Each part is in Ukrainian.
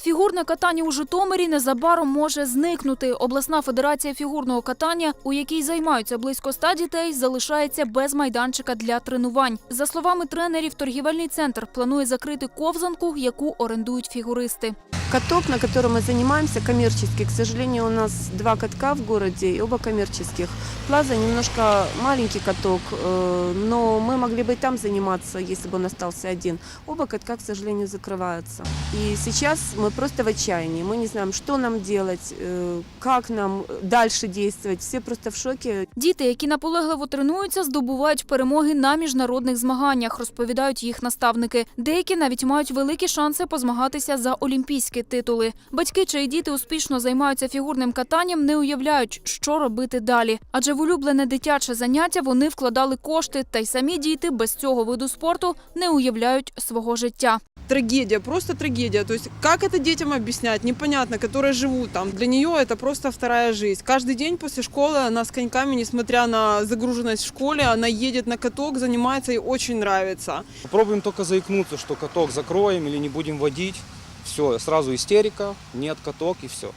Фігурне катання у Житомирі незабаром може зникнути. Обласна федерація фігурного катання, у якій займаються близько ста дітей, залишається без майданчика для тренувань. За словами тренерів, торгівельний центр планує закрити ковзанку, яку орендують фігуристи Каток, на котором мы занимаемся, коммерческий. К сожалению, у нас два катка в городе, и оба коммерческих. Плаза немножко маленький каток, э, но мы могли бы и там заниматься, если бы он остался один. Оба катка, к сожалению, закрываются. И сейчас мы просто в отчаянии. Мы не знаем, что нам делать, э, как нам дальше действовать. Все просто в шоке. Діти, які наполегливо тренуються, здобувають перемоги на міжнародних змаганнях, розповідають їх наставники. Деякі навіть мають великі шанси позмагатися за олімпійські титули. Батьки, чиї діти успішно займаються фігурним катанням, не уявляють, що робити далі. Адже в улюблене дитяче заняття вони вкладали кошти, та й самі діти без цього виду спорту не уявляють свого життя. трагедия, просто трагедия. То есть как это детям объяснять, непонятно, которые живут там. Для нее это просто вторая жизнь. Каждый день после школы она с коньками, несмотря на загруженность в школе, она едет на каток, занимается, ей очень нравится. Попробуем только заикнуться, что каток закроем или не будем водить. Все, сразу истерика, нет каток и все.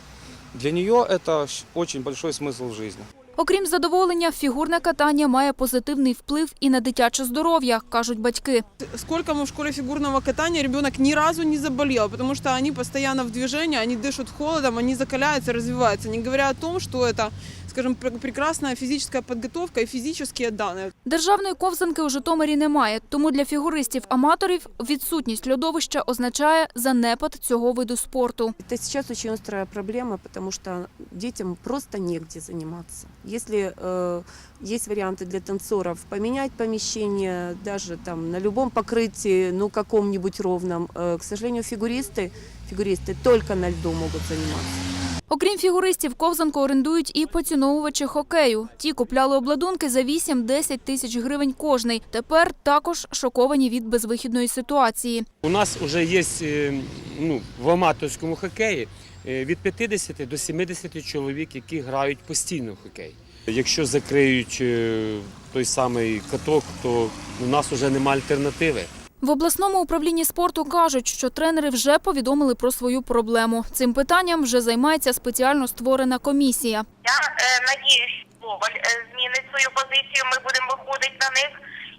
Для нее это щ- очень большой смысл в жизни. Окрім задоволення, фігурне катання має позитивний вплив і на дитяче здоров'я, кажуть батьки. Сколько мы в школе фигурного катания, ребенок ни разу не заболел, потому что они постоянно в движении, они дышат холодом, они закаляются, развиваются. Не говоря о том, что это, скажем, пр- прекрасная физическая подготовка и физические данные. Державної ковзанки у Житомирі немає, тому для фігуристів-аматорів відсутність льодовища означає занепад цього виду спорту. Это сейчас очень острая проблема, потому что детям просто негде заниматься. Если э, есть варианты для танцоров поменять помещение, даже там на любом покрытии, ну каком-нибудь ровном, э, к сожалению, фигуристы, фигуристы только на льду могут заниматься. Окрім фігуристів, ковзанку орендують і поціновувачі хокею. Ті купляли обладунки за 8-10 тисяч гривень кожний. Тепер також шоковані від безвихідної ситуації. У нас вже є е, ну, в аматорському хокеї е, від 50 до 70 чоловік, які грають постійно в хокей. Якщо закриють е, той самий каток, то у нас вже немає альтернативи. В обласному управлінні спорту кажуть, що тренери вже повідомили про свою проблему. Цим питанням вже займається спеціально створена комісія. Я е, надіюсь, Коваль е, змінить свою позицію. Ми будемо виходити на них.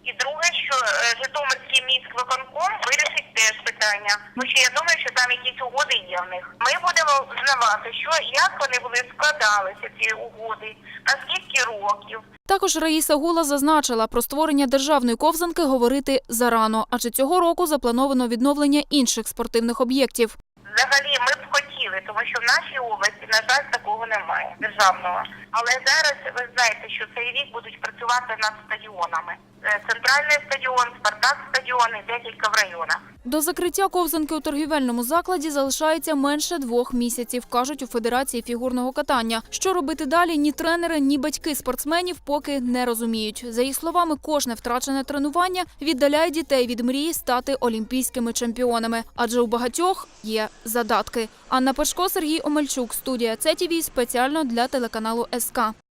І друге, що е, Житомирський міськвиконком вирішив питання. Тому що я думаю, що там якісь угоди є в них. Ми будемо знавати, що як вони були складалися ці угоди, на скільки років. Також Раїса Гула зазначила, про створення державної ковзанки говорити зарано, адже цього року заплановано відновлення інших спортивних об'єктів. Взагалі, ми б хотіли, тому що в нашій області, на жаль, такого немає державного. Але зараз ви знаєте, що цей рік будуть працювати над стадіонами. Е, Центральний стадіон, Спартак стадіон і декілька в районах. До закриття ковзанки у торгівельному закладі залишається менше двох місяців, кажуть у Федерації фігурного катання. Що робити далі, ні тренери, ні батьки спортсменів поки не розуміють. За їх словами, кожне втрачене тренування віддаляє дітей від мрії стати олімпійськими чемпіонами, адже у багатьох є задатки. Анна Пашко, Сергій Омельчук, студія ЦТВ спеціально для телеканалу СК.